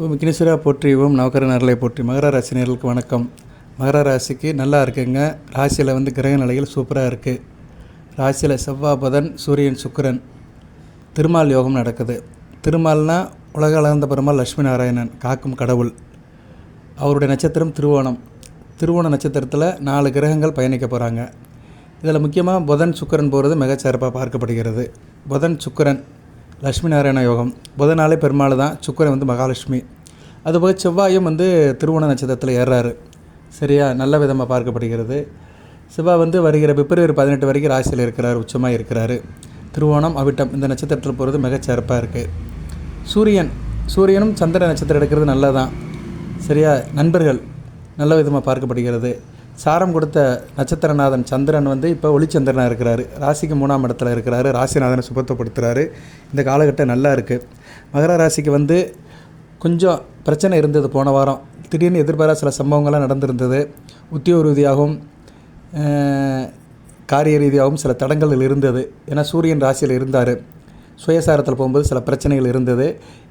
கினிசுரா விக்னேஸ்வரா போற்றி நரலை போற்றி. மகர ராசி நேர்களுக்கு வணக்கம். மகர ராசிக்கு நல்லா இருக்குங்க. ராசியில் வந்து கிரக நிலைகள் சூப்பராக இருக்குது ராசியில் செவ்வாய் புதன் சூரியன் சுக்கிரன். திருமால் யோகம் நடக்குது. திருமால்னா உலக அளந்த பெருமாள் லட்சுமி நாராயணன் காக்கும் கடவுள். அவருடைய நட்சத்திரம் திருவோணம். திருவோண நட்சத்திரத்தில் நாலு கிரகங்கள் பயணிக்க போகிறாங்க இதில் முக்கியமாக புதன் சுக்கிரன் போகிறது மிகச்சிறப்பாக பார்க்கப்படுகிறது. புதன் சுக்கிரன் லட்சுமி நாராயண யோகம். புதனாலே பெருமாள் தான் சுக்கிரன் வந்து மகாலட்சுமி. அதுபோக செவ்வாயும் வந்து திருவோண நட்சத்திரத்தில் ஏறுறாரு. சரியா? நல்ல விதமாக பார்க்கப்படுகிறது. செவ்வாய் வந்து வருகிற பிப்ரவரி பதினெட்டு வரைக்கும் ராசியில் இருக்கிறார் உச்சமாக இருக்கிறாரு. திருவோணம் அவிட்டம் இந்த நட்சத்திரத்தில் போகிறது மிகச்சிறப்பாக இருக்குது சூரியன் சூரியனும் சந்திர நட்சத்திரம் எடுக்கிறது நல்லதான் சரியா? நண்பர்கள் நல்ல விதமாக பார்க்கப்படுகிறது. சாரம் கொடுத்த நட்சத்திரநாதன் சந்திரன் வந்து இப்போ ஒளிச்சந்திரனாக இருக்கிறாரு. ராசிக்கு மூணாம் இடத்துல இருக்கிறாரு. ராசிநாதனை சுபத்தப்படுத்துகிறாரு இந்த காலகட்டம் நல்லா இருக்குது மகர ராசிக்கு வந்து கொஞ்சம் பிரச்சனை இருந்தது போன வாரம். திடீர்னு எதிர்பாராத சில சம்பவங்கள்லாம் நடந்திருந்தது. உத்தியோக ரீதியாகவும் காரிய ரீதியாகவும் சில தடங்கள் இருந்தது. ஏன்னா சூரியன் ராசியில் இருந்தார். சுயசாரத்தில் போகும்போது சில பிரச்சனைகள் இருந்தது.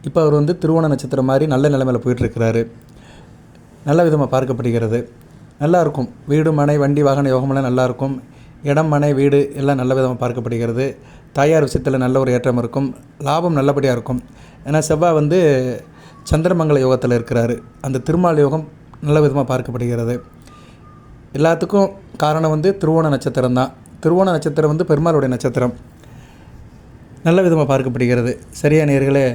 இப்போ அவர் வந்து திருவோண நட்சத்திரம் மாதிரி நல்ல நிலைமையில் போயிட்டுருக்கிறாரு. நல்ல விதமாக பார்க்கப்படுகிறது. நல்லாயிருக்கும் வீடு மனை வண்டி வாகன யோகமெல்லாம் நல்லாயிருக்கும் இடம் மனை வீடு எல்லாம் நல்ல விதமாக பார்க்கப்படுகிறது. தாயார் விஷயத்தில் நல்ல ஒரு ஏற்றம் இருக்கும். லாபம் நல்லபடியாக இருக்கும். ஏன்னா செவ்வாய் வந்து சந்திரமங்கல யோகத்தில் இருக்கிறாரு. அந்த திருமால் யோகம் நல்ல விதமாக பார்க்கப்படுகிறது. எல்லாத்துக்கும் காரணம் வந்து திருவோண நட்சத்திரம் தான். திருவோண நட்சத்திரம் வந்து பெருமாளுடைய நட்சத்திரம். நல்ல விதமாக பார்க்கப்படுகிறது. சரியா நேர்களே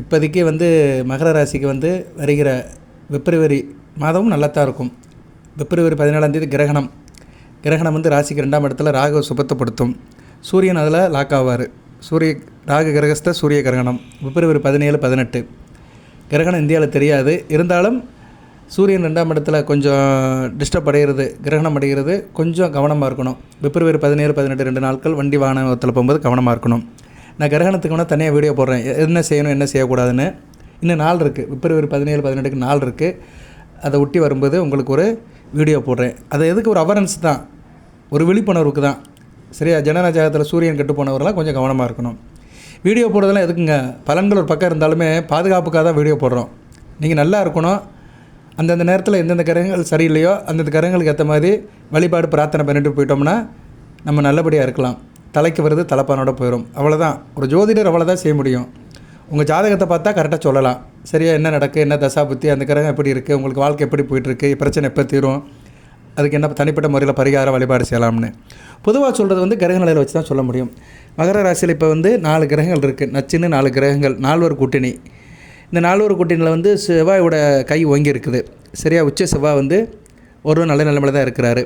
இப்போதைக்கு வந்து மகர ராசிக்கு வந்து வருகிற பிப்ரவரி மாதமும் நல்லா தான் இருக்கும். பிப்ரவரி பதினேழாந்தேதி கிரகணம். கிரகணம் வந்து ராசிக்கு ரெண்டாம் இடத்துல ராகு சுபத்தப்படுத்தும். சூரியன் அதில் லாக் ஆவார். சூரிய ராகு கிரகஸ்த சூரிய கிரகணம். பிப்ரவரி பதினேழு பதினெட்டு. கிரகணம் இந்தியாவில் தெரியாது. இருந்தாலும் சூரியன் ரெண்டாம் இடத்துல கொஞ்சம் டிஸ்டர்ப் அடைகிறது கிரகணம் அடைகிறது. கொஞ்சம் கவனமாக இருக்கணும். பிப்ரவரி பதினேழு பதினெட்டு ரெண்டு நாட்கள் வண்டி வாகனத்தில் போகும்போது கவனமாக இருக்கணும். நான் கிரகணத்துக்கு வேணால் தனியாக வீடியோ போடுறேன். என்ன செய்யணும் என்ன செய்யக்கூடாதுன்னு. இன்னும் நாள் இருக்குது பிப்ரவரி பதினேழு பதினெட்டுக்கு நாள் இருக்குது அதை ஒட்டி வரும்போது உங்களுக்கு ஒரு வீடியோ போடுறேன். அது எதுக்கு? ஒரு அவரன்ஸ் தான். ஒரு விழிப்புணர்வுக்கு தான். சரியா? ஜனநாயகத்தில் சூரியன் கெட்டு போனவரெல்லாம் கொஞ்சம் கவனமாக இருக்கணும். வீடியோ போடுறதெல்லாம் எதுக்குங்க? பலன்கள் ஒரு பக்கம் இருந்தாலுமே பாதுகாப்புக்காக தான் வீடியோ போடுறோம். நீங்கள் நல்லா இருக்கணும். அந்தந்த நேரத்தில் எந்தெந்த கிரகங்கள் சரியில்லையோ அந்தந்த கிரகங்களுக்கு ஏற்ற மாதிரி வழிபாடு பிரார்த்தனை பண்ணிட்டு போயிட்டோம்னா நம்ம நல்லபடியாக இருக்கலாம். தலைக்கு வருது தலைப்பானோட போயிடும் அவ்வளோதான் ஒரு ஜோதிடர் அவ்வளோதான் செய்ய முடியும். உங்கள் ஜாதகத்தை பார்த்தா கரெக்டாக சொல்லலாம். சரியா என்ன நடக்கு என்ன தசா புத்தி அந்த கிரகம் எப்படி இருக்குது உங்களுக்கு வாழ்க்கை எப்படி போயிட்டுருக்கு பிரச்சனை எப்போ தீரும் அதுக்கு என்ன தனிப்பட்ட முறையில் பரிகாரம் வழிபாடு செய்யலாம்னு. பொதுவாக சொல்கிறது வந்து கிரக நிலையில் வச்சு தான் சொல்ல முடியும். மகர ராசியில் இப்போ வந்து நாலு கிரகங்கள் இருக்குது நச்சுன்னு நாலு கிரகங்கள் நால்வர் கூட்டணி. இந்த நால்வர் கூட்டணியில் வந்து செவ்வாயோட கை ஓங்கி இருக்குது. உச்ச செவ்வாய் வந்து ஒரு நல்ல நிலைமையில் தான் இருக்கிறாரு.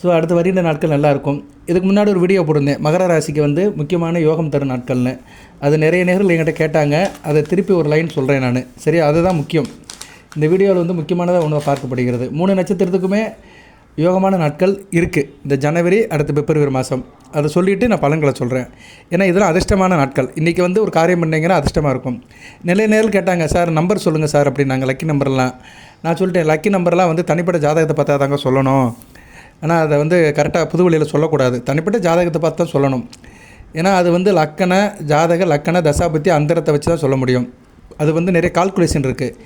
ஸோ அடுத்த இந்த நாட்கள் நல்லாயிருக்கும் இதுக்கு முன்னாடி ஒரு வீடியோ போட்டிருந்தேன். மகர ராசிக்கு வந்து முக்கியமான யோகம் தரும் நாட்கள்னு. அது நிறைய நேரில் என்கிட்ட கேட்டாங்க. அதை திருப்பி ஒரு லைன் சொல்கிறேன் நான். சரியா அதுதான் முக்கியம். இந்த வீடியோவில் வந்து முக்கியமானதாக ஒன்று பார்க்கப்படுகிறது. மூணு நட்சத்திரத்துக்குமே யோகமான நாட்கள் இருக்குது இந்த ஜனவரி அடுத்த பிப்ரவரி மாதம் அதை சொல்லிவிட்டு நான் பலன்களை சொல்கிறேன் ஏன்னா இதெல்லாம் அதிர்ஷ்டமான நாட்கள். இன்றைக்கி வந்து ஒரு காரியம் பண்ணிங்கன்னா அதிர்ஷ்டமாக இருக்கும். நிலை நேரில் கேட்டாங்க சார் நம்பர் சொல்லுங்கள் சார் அப்படின்னாங்க லக்கி நம்பர்லாம் நான் சொல்லிட்டேன் லக்கி நம்பர்லாம் வந்து தனிப்பட்ட ஜாதகத்தை பார்த்தா தாங்க சொல்லணும். ஆனால் அதை வந்து கரெக்டாக புது வழியில் சொல்லக்கூடாது. தனிப்பட்ட ஜாதகத்தை பார்த்து தான் சொல்லணும். ஏன்னா அது வந்து லக்கண ஜாதக லக்கண தசாபத்தி அந்தரத்தை வச்சு தான் சொல்ல முடியும். அது வந்து நிறைய கால்குலேஷன் இருக்குது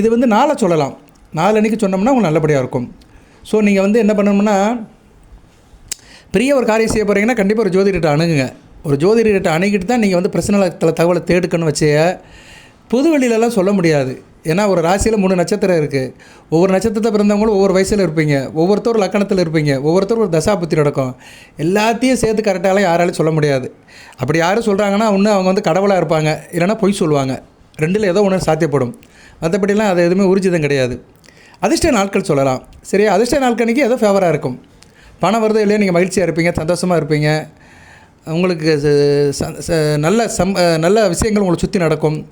இது வந்து நாளை சொல்லலாம். நாலு அன்றைக்கி சொன்னோம்னா உங்களுக்கு நல்லபடியாக இருக்கும். ஸோ நீங்கள் வந்து என்ன பண்ணணும்னா பெரிய ஒரு காரியம் செய்ய போகிறீங்கன்னா கண்டிப்பாக ஒரு ஜோதிடர்கிட்ட அணுகுங்க. ஒரு ஜோதிடர்கிட்ட அணுகிட்டு தான் நீங்கள் வந்து பிரச்சனைத்தில் தகவலை தேடுக்கணும் வச்சு புது வழியிலலாம் சொல்ல முடியாது. ஏன்னா ஒரு ராசியில் மூணு நட்சத்திரம் இருக்குது ஒவ்வொரு நட்சத்திரத்தை பிறந்தவங்களும் ஒவ்வொரு வயசில் இருப்பீங்க. ஒவ்வொருத்தரும் லக்கணத்தில் இருப்பீங்க. ஒவ்வொருத்தரும் ஒரு தசாபுத்தி நடக்கும். எல்லாத்தையும் சேர்த்து கரெக்டாலாம் யாராலையும் சொல்ல முடியாது. அப்படி யாரும் சொல்கிறாங்கன்னா ஒன்று அவங்க வந்து கடவுளாக இருப்பாங்க. இல்லைன்னா பொய் சொல்லுவாங்க. ரெண்டில் ஏதோ ஒன்று சாத்தியப்படும். மற்றபடிலாம் அது எதுவுமே உறுதிதம் கிடையாது. அதிர்ஷ்ட நாட்கள் சொல்லலாம். சரியா? அதிர்ஷ்ட நாட்கள் அன்றைக்கி ஏதோ ஃபேவராக இருக்கும். பணம் வருது இல்லையா நீங்கள் மகிழ்ச்சியாக இருப்பீங்க சந்தோஷமாக இருப்பீங்க. உங்களுக்கு ச- நல்ல சம் நல்ல விஷயங்கள் உங்களை சுற்றி நடக்கும்.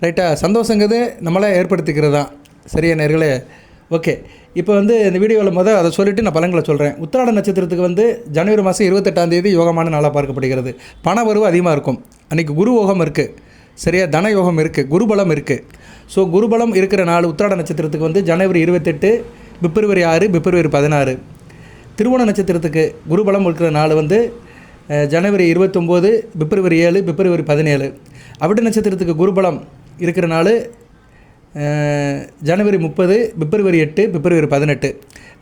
ரைட்டாக சந்தோஷங்கிறது நம்மளே ஏற்படுத்திக்கிறது? தான் சரியா நேர்களே. ஓகே இப்போ வந்து இந்த வீடியோவில் முதல் அதை சொல்லிவிட்டு நான் பலன்களை சொல்கிறேன் உத்திராட நட்சத்திரத்துக்கு வந்து ஜனவரி மாதம் இருபத்தெட்டாம் தேதி யோகமான நாளாக பார்க்கப்படுகிறது. பண வரவு அதிகமாக இருக்கும். அன்றைக்கி குரு யோகம் இருக்குது சரியா? தன யோகம் இருக்குது குருபலம் இருக்குது ஸோ குருபலம் இருக்கிற நாள் உத்திராட நட்சத்திரத்துக்கு வந்து ஜனவரி இருபத்தெட்டு பிப்ரவரி ஆறு பிப்ரவரி பதினாறு. திருவோண நட்சத்திரத்துக்கு குருபலம் இருக்கிற நாள் வந்து ஜனவரி இருபத்தொம்போது பிப்ரவரி ஏழு பிப்ரவரி பதினேழு. அவிட்ட நட்சத்திரத்துக்கு குருபலம் இருக்கிற நாள் ஜனவரி முப்பது பிப்ரவரி எட்டு பிப்ரவரி பதினெட்டு.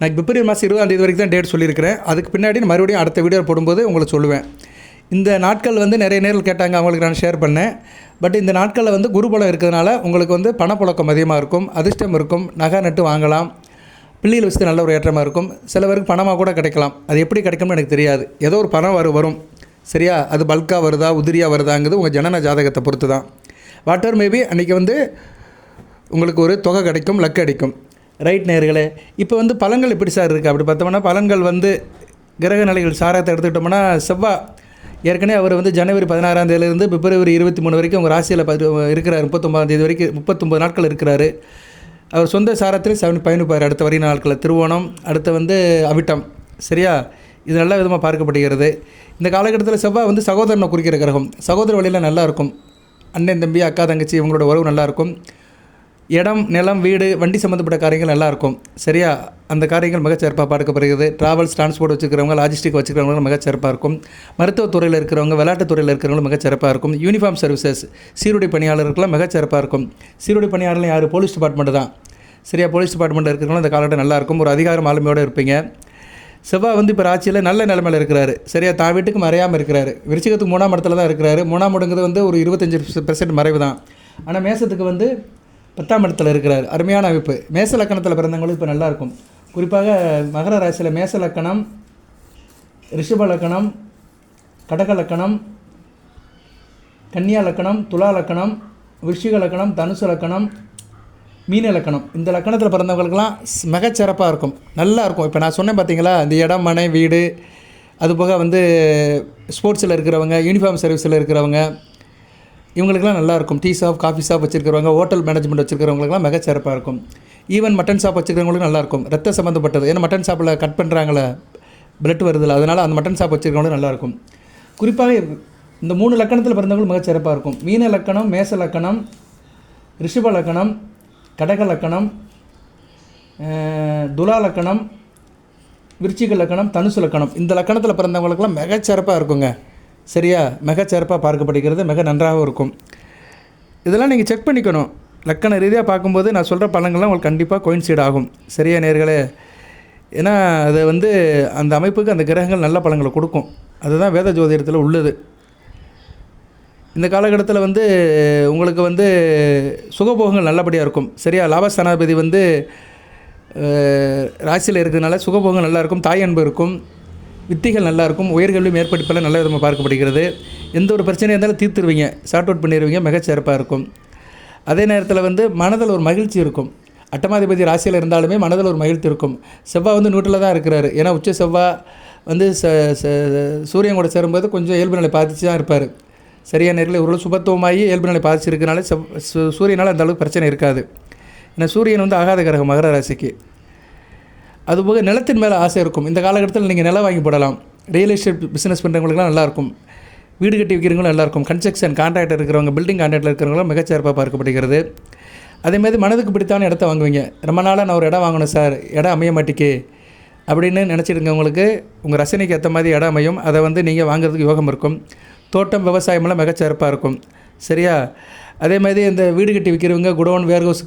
நான் பிப்ரவரி மாதம் இருபதாம் தேதி வரைக்கும் தான் டேட் சொல்லியிருக்கிறேன். அதுக்கு பின்னாடி நான் மறுபடியும் அடுத்த வீடியோ போடும்போது உங்களுக்கு சொல்லுவேன். இந்த நாட்கள் வந்து நிறைய நேரில் கேட்டாங்க அவங்களுக்கு நான் ஷேர் பண்ணேன். பட் இந்த நாட்களில் வந்து குருபலம் இருக்கிறதுனால உங்களுக்கு வந்து பணப்புழக்கம் அதிகமாக இருக்கும் அதிர்ஷ்டம் இருக்கும் நகை நட்டு வாங்கலாம் பிள்ளைகள் வச்சு நல்ல ஒரு ஏற்றமாக இருக்கும். சில பேருக்கு பணமாக கூட கிடைக்கலாம். அது எப்படி கிடைக்கும்னு எனக்கு தெரியாது. ஏதோ ஒரு பணம் வரும் வரும். சரியா? அது பல்காக வருதா உதிரியாக வருதாங்கிறது உங்கள் ஜனன ஜாதகத்தை பொறுத்து தான் வாட்டர் மேபி அன்றைக்கி வந்து உங்களுக்கு ஒரு தொகை கிடைக்கும் லக் கிடைக்கும் ரைட் நேர்களே இப்போ வந்து பழங்கள் எப்படி சார் இருக்குது அப்படி பார்த்தோம்னா பழங்கள் வந்து கிரக நிலைகள் சாரத்தை எடுத்துக்கிட்டோம்னா செவ்வாய் ஏற்கனவே அவர் வந்து ஜனவரி பதினாறாம் தேதியிலேருந்து பிப்ரவரி இருபத்தி மூணு வரைக்கும் அவங்க ராசியில் பதி இருக்கிறார். முப்பத்தொம்பதாம் தேதி வரைக்கும் முப்பத்தொம்பது நாட்கள் இருக்கிறாரு. அவர் சொந்த சாரத்தில் செவன் பயணிப்பார். அடுத்த வரி நாட்களில் திருவோணம் அடுத்து வந்து அவிட்டம். சரியா? இது நல்ல விதமாக பார்க்கப்படுகிறது. இந்த காலகட்டத்தில் செவ்வாய் வந்து சகோதரனை குறிக்கிற கிரகம். சகோதர வழியில் நல்லாயிருக்கும் அண்ணன் தம்பி அக்கா தங்கச்சி இவங்களோட உறவு நல்லாயிருக்கும் இடம் நிலம் வீடு வண்டி சம்மந்தப்பட்ட காரியங்கள் நல்லா இருக்கும் சரியா? அந்த காரியங்கள் மிகச்சிறப்பாக பார்க்கப்படுகிறது. ட்ராவல்ஸ் டிரான்ஸ்போர்ட் வச்சுக்கிறவங்க லாஜிஸ்டிக் வச்சுக்கிறவங்க மிகச்சிறப்பாக இருக்கும். மருத்துவத்துறையில் இருக்கிறவங்க விளையாட்டுத் துறையில் இருக்கிறவங்களும் மிகச்சிறப்பாக இருக்கும். யூனிஃபார்ம் சர்வீசஸ் சீருடை பணியாளர்களுக்கெல்லாம் மிகச்சிறப்பாக இருக்கும். சீருடை பணியாளர்கள் யார்? போலீஸ் டிபார்ட்மெண்ட் தான். சரியா? போலீஸ் டிபார்ட்மெண்ட்டில் இருக்கிறவங்களும் அந்த காலகட்டம் நல்லா இருக்கும். ஒரு அதிகாரம் ஆளுமையோடு இருப்பீங்க. செவ்வாய் வந்து இப்போ ஆட்சியில் நல்ல நிலமையில் இருக்கிறாரு. சரியா? தான் வீட்டுக்கு மறையாமல் இருக்கிறாரு. விருச்சிகத்துக்கு மூணாம் இடத்துல தான் இருக்கிறாரு. மூணாம் இடங்கிறது வந்து ஒரு இருபத்தஞ்சி பெர்சன்ட் மறைவு தான். ஆனால் மேசத்துக்கு வந்து பத்தாம் இடத்துல இருக்கிறார். அருமையான அமைப்பு. மேச லக்கணத்தில் பிறந்தவங்களுக்கு இப்போ நல்லா இருக்கும் குறிப்பாக மகர ராசியில் மேச லக்கணம் ரிஷப லக்கணம் கடக லக்கணம் கன்னியா லக்கணம் துலா லக்கணம் விஷிக லக்கணம் தனுசு லக்கணம் மீன லக்கணம். இந்த லக்கணத்தில் பிறந்தவங்களுக்கெல்லாம் மிகச்சிறப்பாக இருக்கும். நல்லா இருக்கும் இப்போ நான் சொன்னேன் பார்த்தீங்களா இந்த இடம் மனை வீடு அதுபோக வந்து ஸ்போர்ட்ஸில் இருக்கிறவங்க யூனிஃபார்ம் சர்வீஸில் இருக்கிறவங்க இவங்களுக்குலாம் நல்லாயிருக்கும். டீ ஷாப் காஃபி ஷாப் வச்சுருக்கிறவங்க ஹோட்டல் மேனேஜ்மெண்ட் வச்சுருக்கிறவங்களுக்குலாம் மிகச்சிறப்பாக இருக்கும் ஈவன் மட்டன் ஷாப் வச்சுருக்கிறவங்களுக்கு நல்லாயிருக்கும். ரத்த சம்மந்தப்பட்டது ஏன்னா மட்டன் ஷாப்பில் கட் பண்ணுறாங்களே பிளட் வருதில்ல அதனால் அந்த மட்டன் ஷாப் வச்சுருக்கவங்களும் நல்லாயிருக்கும். குறிப்பாக இந்த மூணு லக்கணத்தில் பிறந்தவங்களும் மிகச்சிறப்பாக இருக்கும் மீன லக்கணம் மேச லக்கணம் ரிஷப லக்கணம் கடக லக்கணம் துலா லக்கணம் விருச்சிக லக்கணம் தனுசு லக்கணம். இந்த லக்கணத்தில் பிறந்தவங்களுக்கெல்லாம் மிகச்சிறப்பாக இருக்குங்க சரியா? மிகச்சிறப்பாக பார்க்கப்படுகிறது மிக நன்றாகவும் இருக்கும். இதெல்லாம் நீங்கள் செக் பண்ணிக்கணும். லக்கண ரீதியாக பார்க்கும்போது நான் சொல்கிற பழங்கள்லாம் உங்களுக்கு கண்டிப்பாக கோயின்சைட் ஆகும். சரியா நேர்களே? ஏன்னா அது வந்து அந்த அமைப்புக்கு அந்த கிரகங்கள் நல்ல பழங்களை கொடுக்கும். அதுதான் வேத ஜோதிடத்தில் உள்ளது. இந்த காலகட்டத்தில் வந்து உங்களுக்கு வந்து சுகபோகங்கள் நல்லபடியாக இருக்கும். சரியா? லாபஸ்தானாதிபதி வந்து ராசியில் இருக்கிறதுனால சுகபோகம் நல்லா இருக்கும். தாய் அன்பு இருக்கும். வித்திகள் நல்லா இருக்கும் உயர்கல்வி மேற்படிப்பெல்லாம் நல்ல விதமாக பார்க்கப்படுகிறது. எந்த ஒரு பிரச்சனையாக இருந்தாலும் தீர்த்துருவீங்க ஷார்ட் அவுட் பண்ணிடுவீங்க மிகச்சிறப்பாக இருக்கும். அதே நேரத்தில் வந்து மனதில் ஒரு மகிழ்ச்சி இருக்கும். அட்டமாதிபதி ராசியில் இருந்தாலுமே மனதில் ஒரு மகிழ்ச்சி இருக்கும். செவ்வாய் வந்து நூற்றில் தான் இருக்கிறாரு. ஏன்னா உச்ச செவ்வாய் வந்து ச ச- சூரியன் கூட சேரும்போது கொஞ்சம் இயல்பு நிலை பாதிச்சு தான் இருப்பார். சரியான நேரில் ஒரு சுபத்துவமாகி இயல்பு நிலை பாதிச்சிருக்கனால செவ் சு- சூரியனால் அந்தளவுக்கு பிரச்சனை இருக்காது. ஏன்னா சூரியன் வந்து ஆகாத கிரகம் மகர ராசிக்கு. அதுபோக நிலத்தின் மேலே ஆசை இருக்கும். இந்த காலகட்டத்தில் நீங்கள் நிலம் வாங்கி போடலாம். ரியல் எஸ்டேட் பிஸ்னஸ் பண்ணுறவங்களுக்குலாம் நல்லாயிருக்கும். வீடு கட்டி விற்கிறவங்களும் நல்லாயிருக்கும். கன்ஸ்ட்ரக்ஷன் கான்ட்ராக்டர் இருக்கிறவங்க பில்டிங் கான்ட்ராக்டில் இருக்கிறவங்களும் மிகச்சிறப்பாக பார்க்கப்படுகிறது. அதேமாதிரி மனதுக்கு பிடித்தான இடத்த வாங்குவீங்க. ரொம்ப நாளாக நான் ஒரு இடம் வாங்கணும் சார் இடம் அமைய மாட்டேக்கு. அப்படின்னு நினச்சிடுங்க உங்களுக்கு. உங்கள் ரசனைக்கு ஏற்ற மாதிரி இடம் அமையும். அதை வந்து நீங்கள் வாங்குறதுக்கு யோகம் இருக்கும். தோட்டம் விவசாயமெல்லாம் மிகச்சிறப்பாக இருக்கும். சரியா? அதே மாதிரி இந்த வீடு கட்டி விற்கிறவங்க குடோன் வேர்ஹவுஸ்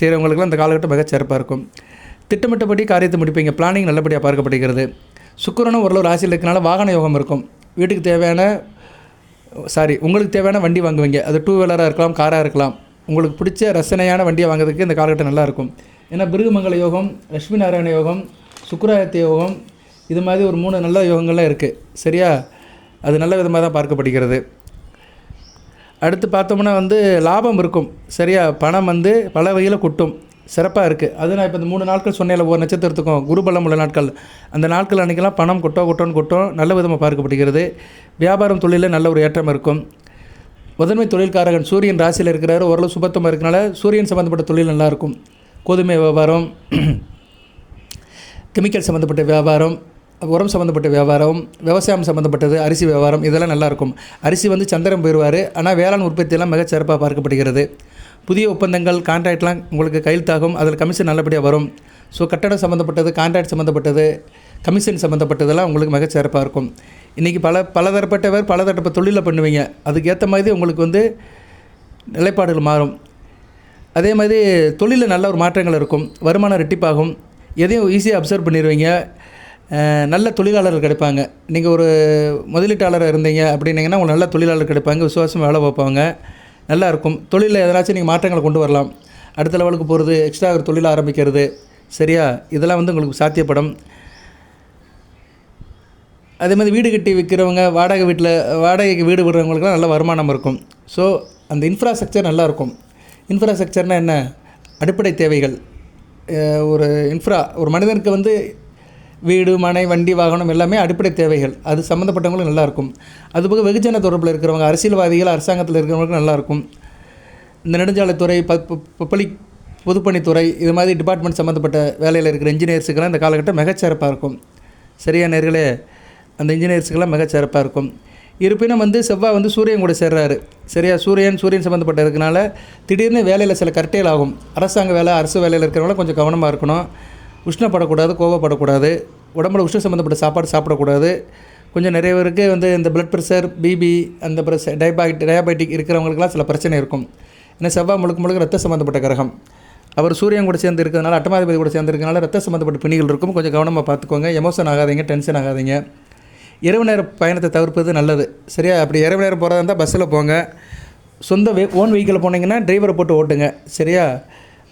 செய்கிறவங்களுக்குலாம் இந்த காலகட்டம் மிகச்சிறப்பாக இருக்கும். திட்டமிட்டபடி காரியத்தை முடிப்பீங்க. பிளானிங் நல்லபடியாக பார்க்கப்படுகிறது. சுக்கரனும் ஓரளவு ராசியில் இருக்கனால வாகன யோகம் இருக்கும். வீட்டுக்கு தேவையான சாரி உங்களுக்கு தேவையான வண்டி வாங்குவீங்க. அது டூ வீலராக இருக்கலாம் காராக இருக்கலாம். உங்களுக்கு பிடிச்ச ரசனையான வண்டியை வாங்குறதுக்கு இந்த காலகட்டம் நல்லாயிருக்கும் ஏன்னா பிருகுமங்கல யோகம் லட்சுமி நாராயண யோகம் சுக்கராயத்த யோகம் இது மாதிரி ஒரு மூணு நல்ல யோகங்கள்லாம் இருக்குது சரியா? அது நல்ல விதமாக தான் பார்க்கப்படுகிறது. அடுத்து பார்த்தோம்னா வந்து லாபம் இருக்கும். சரியா? பணம் வந்து பல வகையில் கொட்டும். சிறப்பாக இருக்குது அது நான் இப்போ இந்த மூணு நாட்கள் சொன்னேன் ஒரு நட்சத்திரத்துக்கும் குருபலம் உள்ள நாட்கள். அந்த நாட்கள் அன்றைக்கெல்லாம் பணம் கொட்டோ கொட்டோன்னு கொட்டோம் நல்ல விதமாக பார்க்கப்படுகிறது. வியாபாரம் தொழிலில் நல்ல ஒரு ஏற்றம் இருக்கும். முதன்மை தொழில்காரகன் சூரியன் ராசியில் இருக்கிறார். ஓரளவு சுபத்தமாக இருக்கனால சூரியன் சம்மந்தப்பட்ட தொழில் நல்லாயிருக்கும் கோதுமை வியாபாரம் கெமிக்கல் சம்மந்தப்பட்ட வியாபாரம் உரம் சம்மந்தப்பட்ட வியாபாரம் விவசாயம் சம்மந்தப்பட்டது அரிசி வியாபாரம் இதெல்லாம் நல்லாயிருக்கும் அரிசி வந்து சந்திரன் போயிடுவார் ஆனால் வேளாண் உற்பத்தியெல்லாம் மிகச்சிறப்பாக பார்க்கப்படுகிறது. புதிய ஒப்பந்தங்கள் கான்ட்ராக்ட்லாம் உங்களுக்கு கையெழுத்தாகும். அதில் கமிஷன் நல்லபடியாக வரும். ஸோ கட்டடம் சம்மந்தப்பட்டது கான்ட்ராக்ட் சம்மந்தப்பட்டது கமிஷன் சம்மந்தப்பட்டதெல்லாம் உங்களுக்கு மிகச் சிறப்பாக இருக்கும். இன்றைக்கி பல பலதரப்பட்டவர் பலதரப்பட்ட தொழிலை பண்ணுவீங்க. அதுக்கேற்ற மாதிரி உங்களுக்கு வந்து நிலைப்பாடுகள் மாறும். அதே மாதிரி தொழிலில் நல்ல ஒரு மாற்றங்கள் இருக்கும். வருமானம் ரெட்டிப்பாகும் எதையும் ஈஸியாக அப்சர்வ் பண்ணிடுவீங்க. நல்ல தொழிலாளர்கள் கிடைப்பாங்க. நீங்கள் ஒரு முதலீட்டாளராக இருந்தீங்க அப்படின்னீங்கன்னா உங்களுக்கு நல்ல தொழிலாளர் கிடைப்பாங்க. விசுவாசம் வேலை பார்ப்பாங்க நல்லாயிருக்கும். தொழிலில் எதனாச்சும் நீங்கள் மாற்றங்களை கொண்டு வரலாம். அடுத்த லெவலுக்கு போகிறது எக்ஸ்ட்ரா ஒரு தொழில் ஆரம்பிக்கிறது. சரியா? இதெல்லாம் வந்து உங்களுக்கு சாத்தியப்படும். அதே மாதிரி வீடு கட்டி விற்கிறவங்க வாடகை வீட்டில் வாடகைக்கு வீடு விடுறவங்களுக்குலாம் நல்ல வருமானம் இருக்கும். ஸோ அந்த இன்ஃப்ராஸ்ட்ரக்சர் நல்லா இருக்கும் இன்ஃப்ராஸ்ட்ரக்சர்னால் என்ன? அடிப்படை தேவைகள். ஒரு இன்ஃப்ரா ஒரு மனிதனுக்கு வந்து வீடு மனை வண்டி வாகனம் எல்லாமே அடிப்படை தேவைகள். அது சம்மந்தப்பட்டவங்களும் நல்லாயிருக்கும். அதுபோக வெகுஜன தொடர்பில் இருக்கிறவங்க அரசியல்வாதிகள் அரசாங்கத்தில் இருக்கிறவங்களுக்கு நல்லாயிருக்கும். இந்த நெடுஞ்சாலைத்துறை பப்ளிக் பொதுப்பணித்துறை இது மாதிரி டிபார்ட்மெண்ட் சம்மந்தப்பட்ட வேலையில் இருக்கிற இன்ஜினியர்ஸுக்கெல்லாம் இந்த காலகட்டம் மிகச்சிறப்பாக இருக்கும். சரியா நேர்களே? அந்த இன்ஜினியர்ஸுக்கெல்லாம் மிகச்சிறப்பாக இருக்கும். இருப்பினும் வந்து செவ்வாய் வந்து சூரியன் கூட சேர்றாரு. சரியா? சூரியன் சூரியன் சம்மந்தப்பட்ட இருக்கனால திடீர்னு வேலையில் சில கரெக்டேல் ஆகும். அரசாங்க வேலை அரசு வேலையில் இருக்கிறவங்கள கொஞ்சம் கவனமாக இருக்கணும். உஷ்ணப்படக்கூடாது கோவப்படக்கூடாது உடம்புல உஷ்ண சம்மந்தப்பட்ட சாப்பாடு சாப்பிடக்கூடாது. கொஞ்சம் நிறைய பேருக்கு வந்து இந்த பிளட் ப்ரெஷர் பிபி அந்த ப்ரெஸ் டயபாய்ட் டயபெட்டிக் இருக்கிறவங்களுக்குலாம் சில பிரச்சனை இருக்கும். ஏன்னா செவ்வாய் முழுக்க முழுக்க ரத்த சம்மந்தப்பட்ட கிரகம். அவர் சூரியன் கூட சேர்ந்து இருக்கிறதுனால அட்டமாதிபதி கூட சேர்ந்து இருக்கிறதுனால ரத்த சம்மந்தப்பட்ட பிணிகள் இருக்கும். கொஞ்சம் கவனமாக பார்த்துக்கோங்க. எமோஷன் ஆகாதீங்க டென்ஷன் ஆகாதீங்க. இரவு நேர பயணத்தை தவிர்ப்பது நல்லது. சரியா? அப்படி இரவு நேரம் போகிறதா இருந்தால் பஸ்ஸில் போங்க. சொந்த வே ஓன் வெஹிக்கிள் போனீங்கன்னா டிரைவரை போட்டு ஓட்டுங்க. சரியா?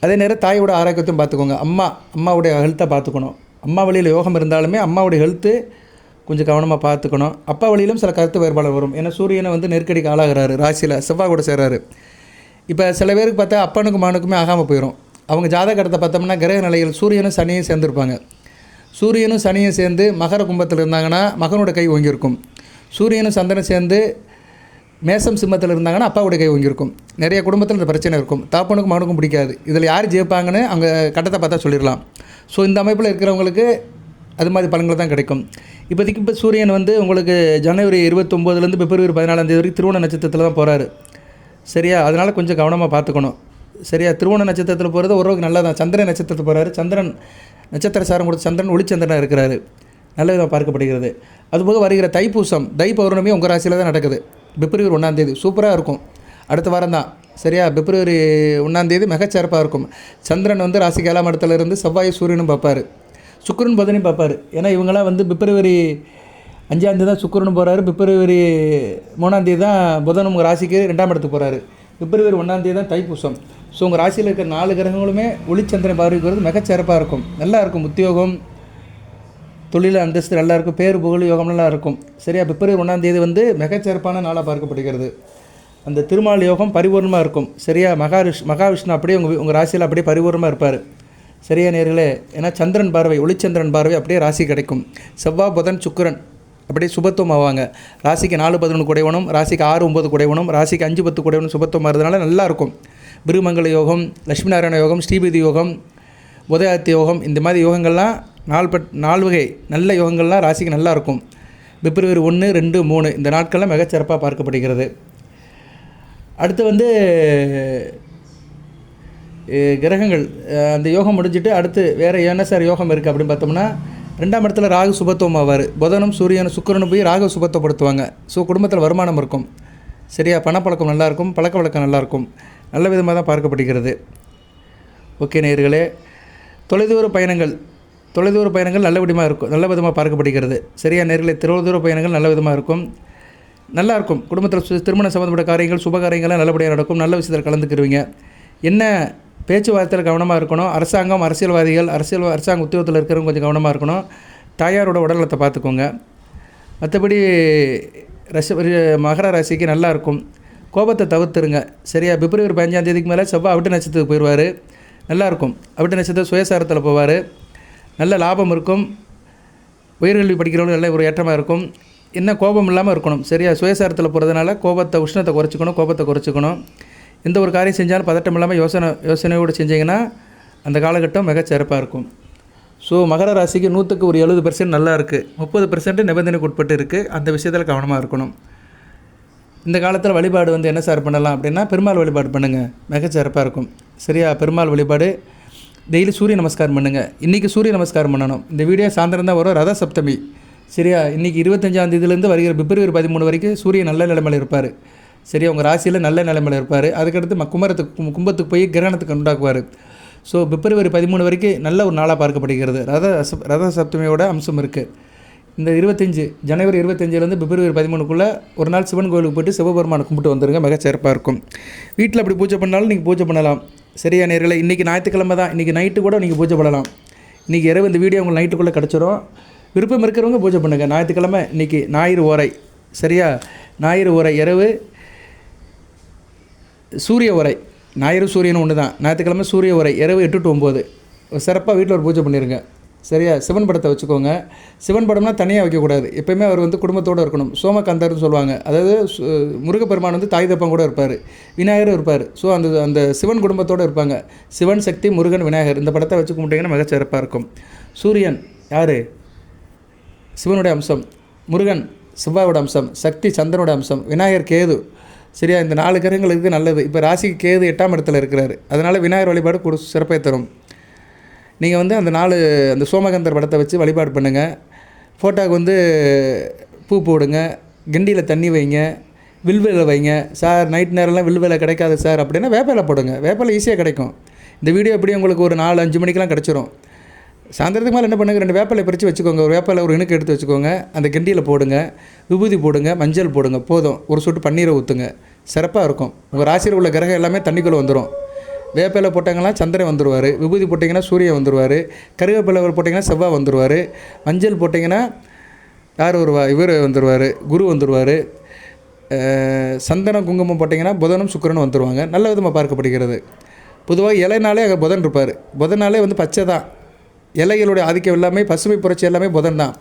அதே நேரம் தாயோட ஆரோக்கியத்தையும் பார்த்துக்கோங்க. அம்மா அம்மாவுடைய ஹெல்த்தை பார்த்துக்கணும். அம்மா வழியில் யோகம் இருந்தாலுமே அம்மாவுடைய ஹெல்த்து கொஞ்சம் கவனமாக பார்த்துக்கணும். அப்பா வழியிலும் சில கருத்து வேறுபாடு வரும். ஏன்னா சூரியனை வந்து நெருக்கடிக்கு ஆளாகிறாரு. ராசியில் செவ்வாய் கூட சேர்றாரு இப்போ சில பேருக்கு பார்த்தா அப்பனுக்கும் மகனுக்குமே ஆகாமல் போயிடும் அவங்க ஜாதகத்தை பார்த்தோம்னா கிரக நிலைகள் சூரியனும் சனியும் சேர்ந்துருப்பாங்க. சூரியனும் சனியும் சேர்ந்து மகர கும்பத்தில் இருந்தாங்கன்னா மகனோட கை ஓங்கியிருக்கும். சூரியனும் சந்திரன் சேர்ந்து மேசம் சிம்மத்தில் இருந்தாங்கன்னா அப்பாவுடைய கை ஓங்கியிருக்கும். நிறைய குடும்பத்தில் இந்த பிரச்சனை இருக்கும். தாப்பனுக்கும் மகனுக்கும் பிடிக்காது. இதில் யார் ஜெயிப்பாங்கன்னு அவங்க கட்டத்தை பார்த்தா சொல்லிடலாம். ஸோ இந்த அமைப்பில் இருக்கிறவங்களுக்கு அது மாதிரி பலன்கள் தான் கிடைக்கும். இப்போதைக்கு இப்போ சூரியன் வந்து உங்களுக்கு ஜனவரி இருபத்தொம்போதுலேருந்து பிப்ரவரி பதினாலாம் தேதி வரைக்கும் திருவோண நட்சத்திரத்தில் தான் போகிறாரு சரியா? அதனால் கொஞ்சம் கவனமாக பார்த்துக்கணும். சரியா? திருவோண நட்சத்திரத்தில் போகிறது ஒருவருக்கு நல்லா தான் சந்திரன் நட்சத்திரத்தில் போகிறாரு சந்திரன் நட்சத்திர சாரம் கொடுத்த சந்திரன் ஒளிச்சந்திரனாக இருக்கிறாரு. நல்ல விதமாக பார்க்கப்படுகிறது. அதுபோக வருகிற தைப்பூசம் தை பௌர்ணமி உங்கள் ராசியில் தான் நடக்குது. பிப்ரவரி ஒன்றாந்தேதி சூப்பராக இருக்கும். அடுத்த வாரம் தான். சரியா? பிப்ரவரி ஒன்றாந்தேதி மிகச்சிறப்பாக இருக்கும். சந்திரன் வந்து ராசிக்கு ஏழாம் மடத்துல இருந்து செவ்வாய் சூரியனும் பார்ப்பார். சுக்கரன் புதனையும் பார்ப்பார். ஏன்னா இவங்களாம் வந்து பிப்ரவரி அஞ்சாந்தேதி தான் சுக்கிரனும் போகிறாரு பிப்ரவரி மூணாந்தேதி தான் புதன் உங்கள் ராசிக்கு ரெண்டாம் இடத்துக்கு போகிறாரு பிப்ரவரி ஒன்றாந்தேதி தான் தைப்பூசம். ஸோ உங்கள் ராசியில் இருக்கிற நாலு கிரகங்களுமே ஒளிச்சந்திரன் பார்வைக்கு வருது மிகச்சிறப்பாக இருக்கும். நல்லா இருக்கும். உத்தியோகம் தொழில் அந்தஸ்து நல்லா இருக்கும் பேர் புகழ் யோகம் நல்லா இருக்கும் சரியா? பிப்ரவரி ஒன்றாம் தேதி வந்து மிகச்சிறப்பான நாளாக பார்க்கப்படுகிறது அந்த திருமால் யோகம் பரிபூர்ணமாக இருக்கும். சரியா? மகாவிஷ் மகாவிஷ்ணு அப்படியே உங்கள் உங்கள் ராசியில் அப்படியே பரிபூர்ணமாக இருப்பார். சரியா நேர்களே? ஏன்னா சந்திரன் பார்வை ஒளிச்சந்திரன் பார்வை அப்படியே ராசி கிடைக்கும். செவ்வாய் புதன் சுக்கரன் அப்படியே சுபத்துவம் ஆவாங்க. ராசிக்கு நாலு பதினொன்று குடைவனும் ராசிக்கு ஆறு ஒம்பது குடைவனும் ராசிக்கு அஞ்சு பத்து குடைவனும் சுபத்துவம் ஆகிறதுனால நல்லா இருக்கும் பிருமங்கல யோகம் லட்சுமி நாராயண யோகம் ஸ்ரீபதி யோகம் உதயாத்தி யோகம் இந்த மாதிரி யோகங்கள்லாம் நால்பட் நாள் வகை நல்ல யோகங்கள்லாம் ராசிக்கு நல்லா இருக்கும். பிப்ரவரி ஒன்று ரெண்டு மூணு இந்த நாட்கள்லாம் மிகச்சிறப்பாக பார்க்கப்படுகிறது. அடுத்து வந்து கிரகங்கள். அந்த யோகம் முடிஞ்சிட்டு அடுத்து வேறு என்ன சார் யோகம் இருக்குது அப்படின்னு பார்த்தோம்னா ரெண்டாம் இடத்துல ராகு சுபத்துவம் ஆவார். புதனும் சூரியனும் சுக்கரனும் போய் ராகு சுபத்துவப்படுத்துவாங்க. ஸோ குடும்பத்தில் வருமானம் இருக்கும். சரியா? பணப்பழக்கம் நல்லாயிருக்கும் பழக்க வழக்கம் நல்லாயிருக்கும் நல்ல விதமாக தான் பார்க்கப்படுகிறது. ஓகே நேயர்களே தொலைதூர பயணங்கள். தொலைதூர பயணங்கள் நல்ல விதமாக இருக்கும். நல்ல விதமாக பார்க்கப்படுகிறது. சரியா நேர்களே தொலைதூர பயணங்கள் நல்ல விதமாக இருக்கும். நல்லா இருக்கும். குடும்பத்தில் திருமணம் சம்மந்தப்பட்ட காரியங்கள் சுபகாரியங்கள்லாம் நல்லபடியாக நடக்கும். நல்ல விஷயத்தில் கலந்துக்கிருவீங்க. என்ன பேச்சுவார்த்தையில் கவனமாக இருக்கணும்? அரசாங்கம் அரசியல்வாதிகள் அரசியல் அரசாங்க உத்தியோகத்தில் இருக்கிறவங்க கொஞ்சம் கவனமாக இருக்கணும். தாயாரோட உடல்நலத்தை பார்த்துக்கோங்க. மற்றபடி ரச மகர ராசிக்கு நல்லாயிருக்கும் கோபத்தை தவிர்த்துருங்க. சரியா? பிப்ரவரி பதினஞ்சாம் தேதிக்கு மேலே செவ்வாய் அவிட்டு நட்சத்திரத்துக்கு போயிடுவார் நல்லாயிருக்கும் அவிட்டு நட்சத்திரம் சுயசாரத்தில் போவார். நல்ல லாபம் இருக்கும். உயர்கல்வி படிக்கிறவங்க நல்ல ஒரு ஏற்றமாக இருக்கும். என்ன கோபம் இல்லாமல் இருக்கணும். சரியா? சுயசாரத்தில் போகிறதுனால கோபத்தை உஷ்ணத்தை குறைச்சிக்கணும் கோபத்தை குறைச்சிக்கணும். எந்த ஒரு காரியம் செஞ்சாலும் பதட்டம் இல்லாமல் யோசனை யோசனையோடு செஞ்சீங்கன்னா அந்த காலகட்டம் மிகச்சிறப்பாக இருக்கும். ஸோ மகர ராசிக்கு நூற்றுக்கு ஒரு எழுபது பெர்சன்ட் நல்லா இருக்குது முப்பது பெர்சன்ட் நிபந்தனைக்கு உட்பட்டு இருக்குது அந்த விஷயத்தில் கவனமாக இருக்கணும். இந்த காலத்தில் வழிபாடு வந்து என்ன சார் பண்ணலாம் அப்படின்னா பெருமாள் வழிபாடு பண்ணுங்கள் மிகச்சிறப்பாக இருக்கும். சரியா? பெருமாள் வழிபாடு டெய்லி சூரிய நமஸ்காரம் பண்ணுங்கள் இன்றைக்கி சூரிய நமஸ்காரம் பண்ணணும். இந்த வீடியோ சாயந்தரம் தான் வரும். ரத சப்தமி சரியா? இன்றைக்கி இருபத்தஞ்சாம் தேதியிலேருந்து வருகிற பிப்ரவரி பதிமூணு வரைக்கும் சூரியன் நல்ல நிலைமையில் இருப்பார். சரியா? உங்கள் ராசியில் நல்ல நிலைமையில் இருப்பார். அதுக்கடுத்து ம குமரத்துக்கு கும்- கும்பத்துக்கு போய் கிரகணத்துக்கு உண்டாக்குவார். ஸோ பிப்ரவரி பதிமூணு வரைக்கும் நல்ல ஒரு நாளாக பார்க்கப்படுகிறது. ரத சப்- ரத சப்தமியோட அம்சம் இருக்குது இந்த இருபத்தஞ்சி ஜனவரி இருபத்தஞ்சிலேருந்து பிப்ரவரி பதிமூணுக்குள்ளே ஒரு நாள் சிவன் கோயிலுக்கு போயிட்டு சிவபெருமானை கும்பிட்டு வந்துருங்க. மிக சிறப்பாக இருக்கும். வீட்டில் அப்படி பூஜை பண்ணாலும் நீங்கள் பூஜை பண்ணலாம். சரியா நேரில் இன்றைக்கி ஞாயிற்றுக்கிழமை தான். இன்றைக்கி நைட்டு கூட நீங்கள் பூஜை பண்ணலாம். இன்றைக்கி இரவு இந்த வீடியோ உங்களுக்கு நைட்டுக்குள்ளே கிடச்சிரும். விருப்பம் இருக்கிறவங்க பூஜை பண்ணுங்கள் ஞாயிற்றுக்கிழமை இன்றைக்கி ஞாயிறு ஓரை. சரியா? ஞாயிறு ஓரை இரவு சூரிய உரை ஞாயிறு சூரியன் ஒன்று தான் ஞாயிற்றுக்கிழமை சூரிய உரை இரவு எட்டு டு ஒம்பது சிறப்பாக வீட்டில் ஒரு பூஜை பண்ணிடுங்க சரியா? சிவன் படத்தை வச்சுக்கோங்க. சிவன் படம்னா தனியாக வைக்கக்கூடாது. எப்பயுமே அவர் வந்து குடும்பத்தோடு இருக்கணும். சோமகந்தர்னு சொல்லுவாங்க. அதாவது சு- முருகப்பெருமான் வந்து தாய் தப்பம் கூட இருப்பார். விநாயகரும் இருப்பார். ஸோ அந்த அந்த சிவன் குடும்பத்தோடு இருப்பாங்க. சிவன் சக்தி முருகன் விநாயகர். இந்த படத்தை வச்சுக்க கும்பிட்டீங்கன்னா மிகச்சிறப்பாக இருக்கும். சூரியன் யார்? சிவனுடைய அம்சம். முருகன் செவ்வாயோட அம்சம். சக்தி சந்திரனோட அம்சம். விநாயகர் கேது. சரியா? இந்த நாலு கிரகங்களுக்கு நல்லது. இப்போ ராசிக்கு கேது எட்டாம் இடத்துல இருக்கிறாரு. அதனால் விநாயகர் வழிபாடு கொடு சிறப்பை தரும். நீங்கள் வந்து அந்த நாலு அந்த சோமகந்தர் படத்தை வச்சு வழிபாடு பண்ணுங்கள் ஃபோட்டோவுக்கு வந்து பூ போடுங்க. கிண்டியில் தண்ணி வைங்க. வில்வேலை வைங்க. சார் நைட் நேரம்லாம் வில்வேலை கிடைக்காது சார் அப்படின்னா வேப்பலை போடுங்க. வேப்பிலை ஈஸியாக கிடைக்கும். இந்த வீடியோ எப்படி உங்களுக்கு ஒரு நாலு அஞ்சு மணிக்கெலாம் கிடச்சிரும். சாயந்தரத்துக்கு மேலே என்ன பண்ணுங்க? ரெண்டு வேப்பிலை பிரித்து வச்சுக்கோங்க. ஒரு வேப்பலை ஒரு இணுக்கு எடுத்து வச்சுக்கோங்க. அந்த கிண்டியில் போடுங்க. விபூதி போடுங்க. மஞ்சள் போடுங்க. போதும். ஒரு சொட்டு பன்னீரை ஊற்றுங்க சிறப்பாக இருக்கும். உங்கள் ராசியில் உள்ள கிரகம் எல்லாமே தண்ணிக்குள்ளே வந்துடும் வேப்பிலை போட்டாங்கன்னா சந்திரன் வந்துடுவார் விபூதி போட்டிங்கன்னா சூரியன் வந்துடுவார் கருவேப்பிலை போட்டிங்கன்னா செவ்வாய் வந்துடுவார் மஞ்சள் போட்டிங்கன்னா யார் வருவா? இவர் வந்துடுவார் குரு வந்துடுவார் சந்தனம் குங்குமம் போட்டிங்கன்னா புதனும் சுக்கிரனும் வந்துடுவாங்க நல்ல விதமாக பார்க்கப்படுகிறது. பொதுவாக இலைனாலே அங்கே புதன் இருப்பார். புதனாலே வந்து பச்சை தான். இலைகளுடைய ஆதிக்கம் எல்லாமே பசுமை புரட்சி எல்லாமே புதன் தான்.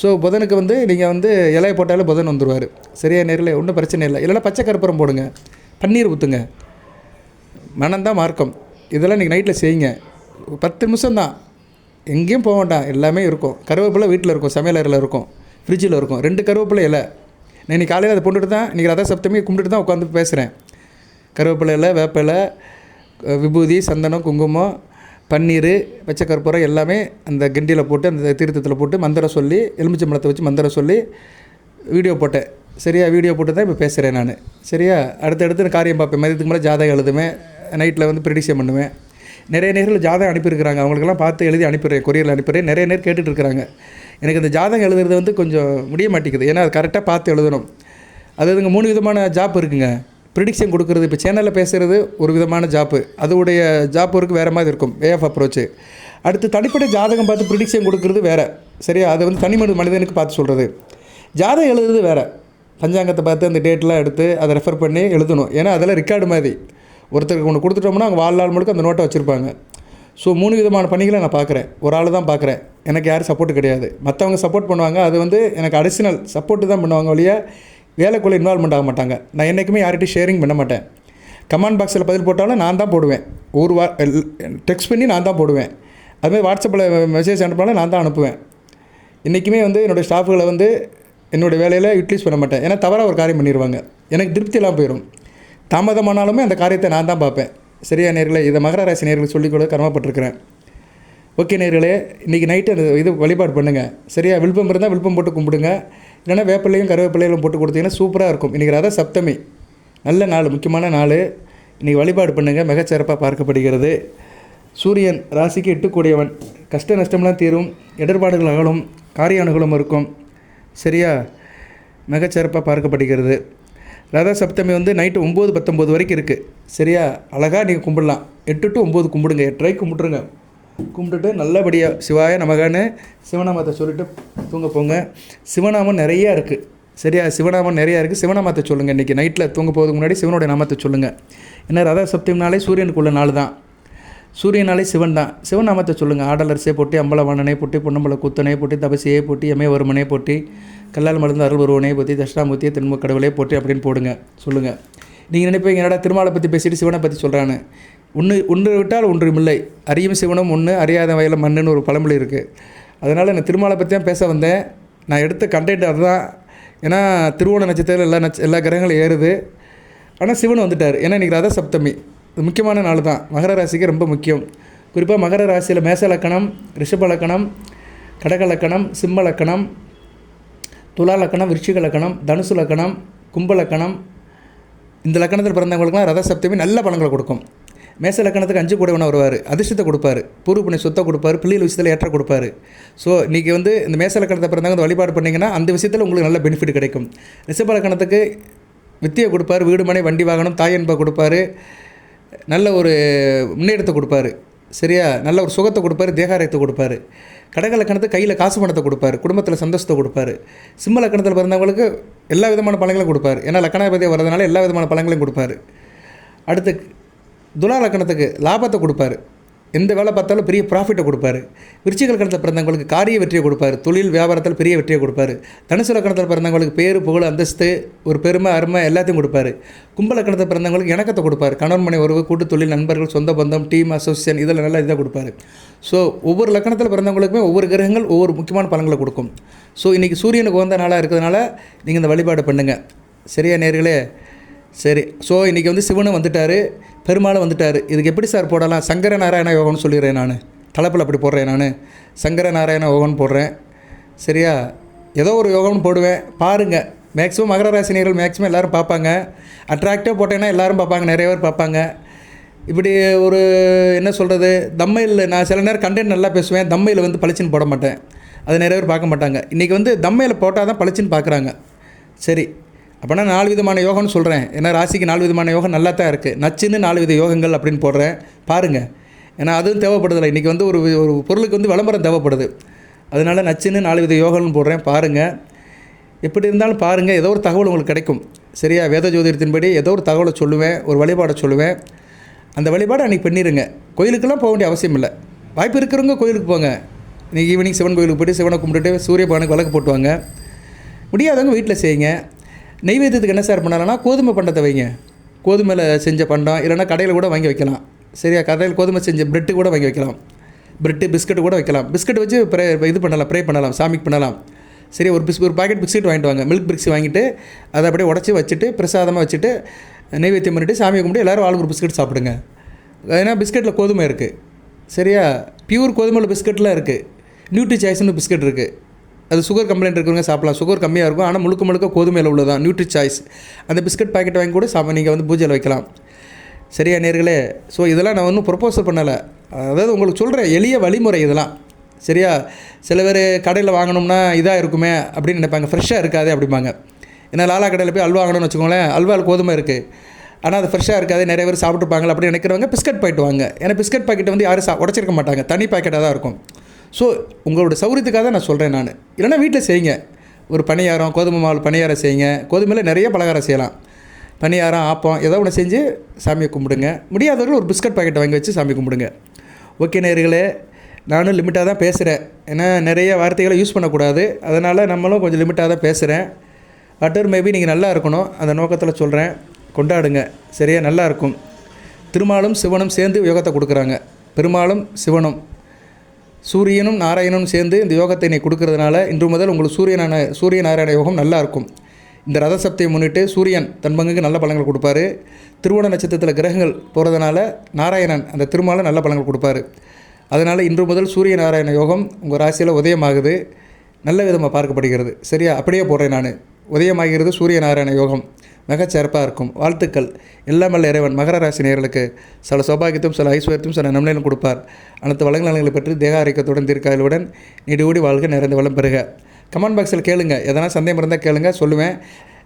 ஸோ புதனுக்கு வந்து நீங்கள் வந்து இலையை போட்டாலே புதன் வந்துடுவார் சரியாக நேரில் ஒன்றும் பிரச்சனை இல்லை. இல்லைன்னா பச்சை கருப்பரம் போடுங்க. பன்னீர் ஊற்றுங்க மனம்தான் மார்க்கம். இதெல்லாம் இன்றைக்கி நைட்டில் செய்யுங்க. பத்து நிமிஷம் தான் எங்கேயும் போக வேண்டாம். எல்லாமே இருக்கும். கருவேப்பிலை வீட்டில் இருக்கும். சமையலறையில் இருக்கும். ஃப்ரிட்ஜில் இருக்கும். ரெண்டு கருவேப்பிலை இலை. நான் இன்னைக்கு காலையில் அதை போட்டுட்டு தான் இன்றைக்கி ரத சப்தமி கும்பிட்டுட்டு தான் உட்காந்து பேசுகிறேன் கருவேப்பிலை இலை வேப்பிலை விபூதி சந்தனம் குங்குமம் பன்னீர் பச்சை கற்பூரம் எல்லாமே அந்த கிண்டியில் போட்டு அந்த தீர்த்தத்தில் போட்டு மந்திரம் சொல்லி எலுமிச்சம்பழத்தை வச்சு மந்திரம் சொல்லி வீடியோ போட்டேன். சரியா? வீடியோ போட்டு தான் இப்போ பேசுகிறேன் நான். சரியா? அடுத்தடுத்து நான் காரியம் பார்ப்பேன். மதியத்துக்கு மேலே ஜாதகம் எழுதுவேன். நைட்டில் வந்து ப்ரெடிக்ஷன் பண்ணுவேன். நிறைய நேரில் ஜாதகம் அனுப்பியிருக்கிறாங்க. அவங்களுக்கெல்லாம் பார்த்து எழுதி அனுப்பிடுறேன் கொரியரில் அனுப்பிடுறேன். நிறைய நேர் கேட்டுட்ருக்கிறாங்க. எனக்கு இந்த ஜாதகம் எழுதுறது வந்து கொஞ்சம் முடிய மாட்டேங்குது. ஏன்னா அது கரெக்டாக பார்த்து எழுதணும். அது இதுங்க மூணு விதமான ஜாப் இருக்குங்க. ப்ரிடிக்ஷன் கொடுக்குறது இப்போ சேனலில் பேசுகிறது ஒரு விதமான ஜாப்பு அதோடைய ஜாப் இருக்கு வேறு மாதிரி இருக்கும். வே ஆஃப் அப்ரோச்சு அடுத்து தனிப்பட்ட ஜாதகம் பார்த்து ப்ரிடிக்ஷன் கொடுக்குறது வேறு. சரியா? அதை வந்து தனி மனித மனிதனுக்கு பார்த்து சொல்கிறது ஜாதகம் எழுதுறது வேறு. பஞ்சாங்கத்தை பார்த்து அந்த டேட்லாம் எடுத்து அதை ரெஃபர் பண்ணி எழுதணும். ஏன்னா அதெல்லாம் ரெக்கார்டு மாதிரி. ஒருத்தருக்கு ஒன்று கொடுத்துட்டோம்னா அவங்க வாழ்நாள் முழுக்க அந்த நோட்டை வச்சுருப்பாங்க. ஸோ மூணு விதமான பணிகளை நான் பார்க்குறேன். ஒரு ஆள் தான் பார்க்குறேன். எனக்கு யாரும் சப்போர்ட் கிடையாது. மற்றவங்க சப்போர்ட் பண்ணுவாங்க. அது வந்து எனக்கு அடிஷ்னல் சப்போர்ட்டு தான் பண்ணுவாங்க ஒழிய வேலைக்குள்ளே இன்வால்மெண்ட் ஆக மாட்டாங்க. நான் என்றைக்குமே யார்கிட்டையும் ஷேரிங் பண்ண மாட்டேன். கமெண்ட் பாக்ஸில் பதில் போட்டாலும் நான் தான் போடுவேன். ஒரு வா டெக்ஸ்ட் பண்ணி நான் தான் போடுவேன். அதுமாதிரி வாட்ஸ்அப்பில் மெசேஜ் அனுப்பினாலும் நான் தான் அனுப்புவேன். இன்றைக்குமே வந்து என்னோடய ஸ்டாஃபுகளை வந்து என்னோடய வேலையில் யூட்டிலைஸ் பண்ண மாட்டேன். ஏன்னா தவறாக ஒரு காரியம் பண்ணிடுவாங்க எனக்கு திருப்தி போயிடும் தாமதமானாலுமே அந்த காரியத்தை நான் தான் பார்ப்பேன். சரியா நேர்களை? இதை மகர ராசி நேர்களை சொல்லிக் கூட கடமைப்பட்டிருக்கிறேன். ஓகே நேர்களே இன்றைக்கி நைட்டு அந்த இது வழிபாடு பண்ணுங்கள் சரியா? வில்பம் இருந்தால் வில்பம் போட்டு கும்பிடுங்க. இல்லைன்னா வேப்பிலையும் கருவேப்பிலையும் போட்டு கொடுத்தீங்கன்னா சூப்பராக இருக்கும். இன்றைக்கி ரத சப்தமி. நல்ல நாள் முக்கியமான நாள். இன்றைக்கி வழிபாடு பண்ணுங்கள் மிகச்சிறப்பாக பார்க்கப்படுகிறது. சூரியன் ராசிக்கு எட்டுக்கூடியவன். கஷ்ட நஷ்டம்லாம் தீரும். இடர்பாடுகள் அகலும். காரிய அனுகூலம் இருக்கும். சரியா? மிகச்சிறப்பாக பார்க்கப்படுகிறது. ரத சப்தமி வந்து நைட்டு ஒம்பது பத்தொம்போது வரைக்கும் இருக்குது சரியா? அழகாக நீங்கள் கும்பிடலாம். எட்டு டு ஒம்பது கும்பிடுங்க. எட்டரை கும்பிட்ருங்க கும்பிட்டுட்டு நல்லபடியாக சிவாய நமகான்னு சிவநாமத்தை சொல்லிட்டு தூங்க போங்க. சிவநாமம் நிறையா இருக்குது சரியா? சிவநாமம் நிறையா இருக்குது சிவநாமத்தை சொல்லுங்கள் இன்றைக்கி நைட்டில் தூங்க போகிறதுக்கு முன்னாடி சிவனுடைய நாமத்தை சொல்லுங்கள் ஏன்னா ரத சப்தமினாலே சூரியனுக்குள்ள நாள் தான் சூரியனாலே சிவன் தான். சிவநாமத்தை சொல்லுங்கள் ஆடலரசே போட்டி அம்பலவாணனே போட்டி பொன்னம்பல கூத்தனே போட்டி தபசியே போட்டி எமே வருமனே போட்டி. கல்லால் மருந்து அருள் வருவனே பற்றி தட்சிணாமூர்த்தியை தென்முக கடவுளே போற்றி அப்படின்னு போடுங்க சொல்லுங்கள் நீங்கள் நினைப்பீங்க என்னடா திருமாலை பற்றி பேசிட்டு சிவனை பற்றி சொல்கிறான்னு ஒன்று ஒன்று விட்டால் ஒன்றுமில்லை. அறியும் சிவனும் ஒன்று அறியாத வயலில் மண்ணுன்னு ஒரு பழமொழி இருக்குது அதனால் நான் திருமாலை பற்றி தான் பேச வந்தேன். நான் எடுத்த கண்டென்ட் அதுதான். ஏன்னா திருவோண நட்சத்திரம் எல்லா நட்ச எல்லா கிரகங்களும் ஏறுது. ஆனால் சிவன் வந்துட்டார். ஏன்னா இன்றைக்கி ரத சப்தமி முக்கியமான நாள் தான். மகர ராசிக்கு ரொம்ப முக்கியம். குறிப்பாக மகர ராசியில் மேச லக்கணம் ரிஷப லக்கணம் கடக லக்கணம் சிம்ம லக்கணம் துலா லக்கணம் விருச்சிக லக்கணம் தனுசு லக்கணம் கும்ப லக்கணம். இந்த லக்கணத்தில் பிறந்தவங்களுக்குலாம் ரத சப்தமி நல்ல பலன்களை கொடுக்கும். மேச லக்கணத்துக்கு அஞ்சு கூடவனா வருவார். அதிர்ஷ்டத்தை கொடுப்பாரு. பூர்வ புண்ணிய சொத்தை கொடுப்பாரு. பிள்ளைகள் விஷயத்தில் ஏற்ற கொடுப்பாரு. ஸோ இன்றைக்கி வந்து இந்த மேச லக்கணத்தை பிறந்தவங்க இந்த வழிபாடு பண்ணிங்கன்னா அந்த விஷயத்தில் உங்களுக்கு நல்ல பெனிஃபிட் கிடைக்கும். ரிஷப லக்கணத்துக்கு வித்தியை கொடுப்பாரு. வீடு மனை வண்டி வாகனம் தாய் என்பை கொடுப்பாரு. நல்ல ஒரு முன்னேற்றத்தை கொடுப்பாரு. சரியா? நல்ல ஒரு சுகத்தை கொடுப்பாரு தேகாரத்தை கொடுப்பாரு. கடக கையில் காசு பணத்தை கொடுப்பாரு குடும்பத்தில் சந்தோஷத்தை கொடுப்பாரு. சிம்ம லக்கணத்தில் பிறந்தவங்களுக்கு எல்லா விதமான பழங்களும் கொடுப்பாரு. ஏன்னா லக்கணாபதியாக வரதுனால எல்லா விதமான பழங்களையும் கொடுப்பாரு. அடுத்து துலா லக்கணத்துக்கு லாபத்தை கொடுப்பாரு. எந்த வேலை பார்த்தாலும் பெரிய ப்ராஃபிட்டை கொடுப்பாரு. விருச்சிக கணத்தில் பிறந்தவங்களுக்கு காரிய வெற்றியை கொடுப்பாரு. தொழில் வியாபாரத்தில் பெரிய வெற்றியை கொடுப்பாரு. தனுசு லக்கணத்தில் பிறந்தவங்களுக்கு பேர் புகழ் அந்தஸ்து ஒரு பெருமை அருமை எல்லாத்தையும் கொடுப்பாரு. கும்பல கணத்தில் பிறந்தவங்களுக்கு இணக்கத்தை கொடுப்பாரு. கணவன் மனை உறவு கூட்டு தொழில் நண்பர்கள் சொந்த பந்தம் டீம் அசோசியேஷன் இதில் நல்லா இதாக கொடுப்பாரு. ஸோ ஒவ்வொரு லக்கணத்தில் பிறந்தவங்களுக்குமே ஒவ்வொரு கிரகங்கள் ஒவ்வொரு முக்கியமான பலன்களை கொடுக்கும். ஸோ இன்றைக்கி சூரியனுக்கு உகந்த நாளாக இருக்கிறதுனால நீங்கள் இந்த வழிபாடு பண்ணுங்கள் சரியா நேர்களே? சரி. ஸோ இன்றைக்கி வந்து சிவனும் வந்துட்டார். பெருமாளும் வந்துட்டார். இதுக்கு எப்படி சார் போடலாம்? சங்கர நாராயண யோகம்னு சொல்லிடுறேன் நான். தலைப்பில் அப்படி போடுறேன் நான். சங்கர நாராயண யோகம்னு போடுறேன். சரியா? ஏதோ ஒரு யோகம்னு போடுவேன். பாருங்கள் மேக்ஸிமம் மகர ராசினியர்கள் மேக்ஸிமம் எல்லோரும் பார்ப்பாங்க. அட்ராக்டிவாக போட்டேன்னா எல்லோரும் பார்ப்பாங்க. நிறைய பேர் பார்ப்பாங்க. இப்படி ஒரு என்ன சொல்கிறது தம்மையில் நான் சில நேரம் கண்டென்ட் நல்லா பேசுவேன். தம்மையில் வந்து பளிச்சுன்னு போட மாட்டேன். அது நிறைய பேர் பார்க்க மாட்டாங்க. இன்றைக்கி வந்து தம்மையில் போட்டால் தான் பளிச்சுன்னு பார்க்குறாங்க. சரி. அப்போனா நாலு விதமான யோகம்னு சொல்கிறேன் ஏன்னா ராசிக்கு நாலு விதமான யோகம் நல்லா தான் இருக்குது நச்சுன்னு நாலு வித யோகங்கள் அப்படின்னு போடுறேன். பாருங்கள் ஏன்னா அதுவும் தேவைப்படுதில்லை. இன்றைக்கி வந்து ஒரு ஒரு பொருளுக்கு வந்து விளம்பரம் தேவைப்படுது. அதனால நச்சுன்னு நாலு வித யோகம்னு போடுறேன். பாருங்கள் எப்படி இருந்தாலும் பாருங்கள் ஏதோ ஒரு தகவல் உங்களுக்கு கிடைக்கும். சரியா? வேத ஜோதிடத்தின்படி ஏதோ ஒரு தகவலை சொல்லுவேன். ஒரு வழிபாடை சொல்லுவேன். அந்த வழிபாடை அன்றைக்கி பண்ணிடுங்க கோயிலுக்கெல்லாம் போக வேண்டிய அவசியம் இல்லை. வாய்ப்பு இருக்கிறவங்க கோயிலுக்கு போங்க. இன்றைக்கி ஈவினிங் சிவன் கோயிலுக்கு போய்ட்டு சிவனை கும்பிட்டுட்டு சூரிய பகவானுக்கு விளக்கு போட்டுவாங்க. முடியாதவங்க வீட்டில் செய்யுங்க. நெய்வேத்தியத்துக்கு என்ன சார் பண்ணலாம்னா கோதுமை பண்டத்தை வைங்க. கோதுமையில் செஞ்ச பண்டம் இல்லைன்னா கடையில் கூட வாங்கி வைக்கலாம். சரியா? கடையில் கோதுமை செஞ்ச பிரெட்டு கூட வாங்கி வைக்கலாம். பிரெட்டு பிஸ்கட் கூட வைக்கலாம். பிஸ்கட் வச்சு ப்ரே இது பண்ணலாம் ப்ரே பண்ணலாம் சாமிக்கு பண்ணலாம். சரி ஒரு பிஸ் ஒரு பாக்கெட் பிஸ்கட் வாங்கிட்டு வாங்க. மில்க் பிரிக்ஸ் வாங்கிட்டு அதை அப்படியே உடச்சி வச்சுட்டு பிரசாதமாக வச்சுட்டு நெய்வேத்தியம் பண்ணிவிட்டு சாமி கும்பிட்டு எல்லோரும் ஆளுக்கு ஒரு பிஸ்கட் சாப்பிடுங்க. ஏன்னா பிஸ்கட்டில் கோதுமை இருக்குது சரியா? பியூர் கோதுமையில் பிஸ்கட்லாம் இருக்குது நியூட்ரி சாய்ஸ்னு பிஸ்கட் இருக்குது அது சுகர் கம்ப்ளைண்ட் இருக்கிறவங்க சாப்பிடலாம். சுகர் கம்மியாக இருக்கும். ஆனால் முழுக்க முழுக்க கோதுமையில் உள்ளதான் நியூட்ரி சாய்ஸ் அந்த பிஸ்கட் பாக்கெட் வாங்கி கூட சாமி நீங்கள் வந்து பூஜையில் வைக்கலாம். சரியா நேர்களே? ஸோ இதெல்லாம் நான் ஒன்றும் ப்ரொப்போசல் பண்ணலை. அதாவது உங்களுக்கு சொல்கிறேன் எளிய வழிமுறை இதெல்லாம். சரியா? சில பேர் கடையில் வாங்கணும்னா இதாக இருக்குமே அப்படின்னு நினைப்பாங்க. ஃப்ரெஷ்ஷாக இருக்காது அப்படிம்பாங்க. ஏன்னா லாலா கடையில் போய் அல்வா வாங்கணும்னு வச்சுக்கோங்களேன். அல்வாவில் கோதுமை இருக்குது ஆனால் அது ஃப்ரெஷ்ஷாக இருக்காது. நிறைய பேர் சாப்பிட்டுப்பாங்க அப்படின்னு நினைக்கிறவங்க பிஸ்கட் பாக்கெட் வாங்க. ஏன்னா பிஸ்கட் பாக்கெட் வந்து யாரும் சா உடச்சிருக்க மாட்டாங்க. தனி பாக்கெட்டாக தான் இருக்கும். ஸோ உங்களோட சௌகரியத்துக்காக தான் நான் சொல்கிறேன் நான். இல்லைன்னா வீட்டில் செய்யுங்க. ஒரு பணியாரம் கோதுமை மாவு பணியாரம் செய்யுங்க. கோதுமையில் நிறைய பலகாரம் செய்யலாம். பணியாரம் ஆப்பம் ஏதோ ஒன்று செஞ்சு சாமியை கும்பிடுங்க. முடியாதவர்கள் ஒரு பிஸ்கட் பாக்கெட்டை வாங்கி வச்சு சாமி கும்பிடுங்க. ஓகே நேர்களே நானும் லிமிட்டாக தான் பேசுகிறேன் ஏன்னா நிறைய வார்த்தைகளை யூஸ் பண்ணக்கூடாது. அதனால் நம்மளும் கொஞ்சம் லிமிட்டாக தான் பேசுகிறேன் அட்டர் மேபி நீங்கள் நல்லா இருக்கணும். அந்த நோக்கத்தில் சொல்கிறேன் கொண்டாடுங்க. சரியா? நல்லா இருக்கும். திருமாலும் சிவனும் சேர்ந்து யோகத்தை கொடுக்குறாங்க. பெருமாளும் சிவனும். சூரியனும் நாராயணனும் சேர்ந்து இந்த யோகத்தை நீ கொடுக்கறதுனால இன்று முதல் உங்களுக்கு சூரியனான சூரிய நாராயண யோகம் நல்லா இருக்கும். இந்த ரத சப்தியை முன்னிட்டு சூரியன் தன் பங்குக்கு நல்ல பலன்கள் கொடுப்பாரு. திருவோண நட்சத்திரத்தில் கிரகங்கள் போகிறதுனால நாராயணன் அந்த திருமால நல்ல பலன்கள் கொடுப்பாரு. அதனால் இன்று முதல் சூரிய நாராயண யோகம் உங்கள் ராசியில் உதயமாகுது. நல்ல விதமாக பார்க்கப்படுகிறது. சரியா? அப்படியே போடுறேன் நான். உதயமாகிறது சூரிய நாராயண யோகம். மிகச்சிறப்பாக இருக்கும். வாழ்த்துக்கள். எல்லாம் வல்ல இறைவன். மகர ராசி நேர்களுக்கு சில சௌபாகியத்தையும் சில ஐஸ்வர்யத்தையும் சில நன்மையிலும் கொடுப்பார். அனைத்து வளங்கள் பற்றி தேக ஆரோக்கியத்துடன் தீர்க்காயலுடன் நீடி வாழ்க நிறைந்த வளம் பெறுக. கமெண்ட் பாக்ஸில் கேளுங்க. எதனா சந்தேகம் இருந்தால் கேளுங்க. சொல்லுவேன்.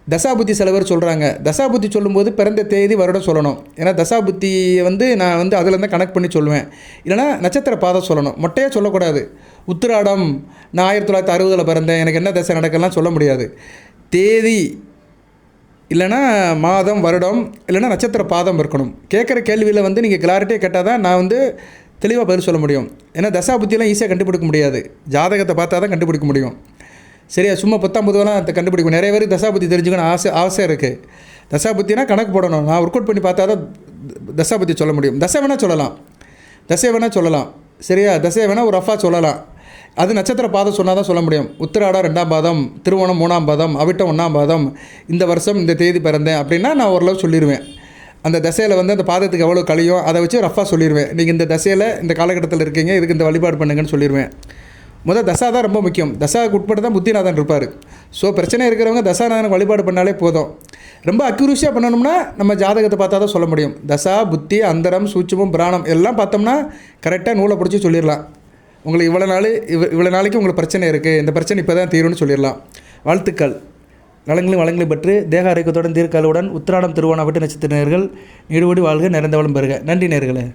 தசாபுத்தி சில பேர் சொல்கிறாங்க தசாபுத்தி சொல்லும்போது பிறந்த தேதி வருடம் சொல்லணும். ஏன்னா தசாபுத்தியை வந்து நான் வந்து அதில் தான் கனெக்ட் பண்ணி சொல்லுவேன். இல்லைனா நட்சத்திர பாதம் சொல்லணும். மொட்டையாக சொல்லக்கூடாது. உத்திராடம் நான் ஆயிரத்தி தொள்ளாயிரத்தி அறுபதில் பிறந்தேன். எனக்கு என்ன தசை நடக்கலாம் சொல்ல முடியாது. தேதி இல்லைனா மாதம் வருடம் இல்லைனா நட்சத்திர பாதம் இருக்கணும். கேட்குற கேள்வியில் வந்து நீங்கள் கிளாரிட்டியாக கேட்டால் தான் நான் வந்து தெளிவாக பதில் சொல்ல முடியும். ஏன்னா தசா புத்தியெல்லாம் ஈஸியாக கண்டுபிடிக்க முடியாது. ஜாதகத்தை பார்த்தா தான் கண்டுபிடிக்க முடியும். சரியா? சும்மா பத்தாம் புதுவெல்லாம் அதை கண்டுபிடிக்கும் நிறைய பேருக்கு தசாபுத்தி தெரிஞ்சுக்கணும் ஆசை ஆசை இருக்குது தசாபுத்தினா கணக்கு போடணும். நான் ஒர்க் அவுட் பண்ணி பார்த்தா தான் தசாபுத்தி சொல்ல முடியும். தசை வேணால் சொல்லலாம். தசை வேணால் சொல்லலாம். சரியா? தசை வேணால் ஒரு ரஃபாக சொல்லலாம். அது நட்சத்திர பாதம் சொன்னால் தான் சொல்ல முடியும். உத்திராடம் ரெண்டாம் பாதம் திருவோணம் மூணாம் பாதம் அவிட்டம் ஒன்றாம் பாதம் இந்த வருஷம் இந்த தேதி பிறந்தேன் அப்படின்னா நான் ஓரளவு சொல்லிடுவேன் அந்த தசையில் வந்து அந்த பாதத்துக்கு எவ்வளோ கழியும் அதை வச்சு ரஃபாக சொல்லிடுவேன் நீங்கள் இந்த தசையில் இந்த காலகட்டத்தில் இருக்கீங்க இதுக்கு இந்த வழிபாடு பண்ணுங்கன்னு சொல்லிடுவேன் முதல் தசா தான் ரொம்ப முக்கியம். தசாவுக்கு உட்பட்டு தான் புத்திநாதன் இருப்பார். ஸோ பிரச்சனை இருக்கிறவங்க தசாநாதனுக்கு வழிபாடு பண்ணாலே போதும். ரொம்ப அக்யூரஸியாக பண்ணணும்னா நம்ம ஜாதகத்தை பார்த்தா தான் சொல்ல முடியும். தசா புத்தி அந்தரம் சூட்சமம் பிராணம் எல்லாம் பார்த்தோம்னா கரெக்டாக நூலை பிடிச்சி சொல்லிடலாம் உங்களுக்கு இவ்வளோ நாள் இவ இவ்வளோ நாளைக்கு உங்களுக்கு பிரச்சனை இருக்குது இந்த பிரச்சனை இப்போ தான் தீரும்னு சொல்லிடலாம். வாழ்த்துக்கள். நலங்களும் வளங்களும் பெற்று தேக ஆரோக்கியத்துடன் தீர்க்காலுடன் உத்திராடம் திருவோணாவட்டு நட்சத்திர நேர்கள் நீடுபடி வாழ்க நிறைந்த வளம் பெறுக. நன்றி நேர்களே.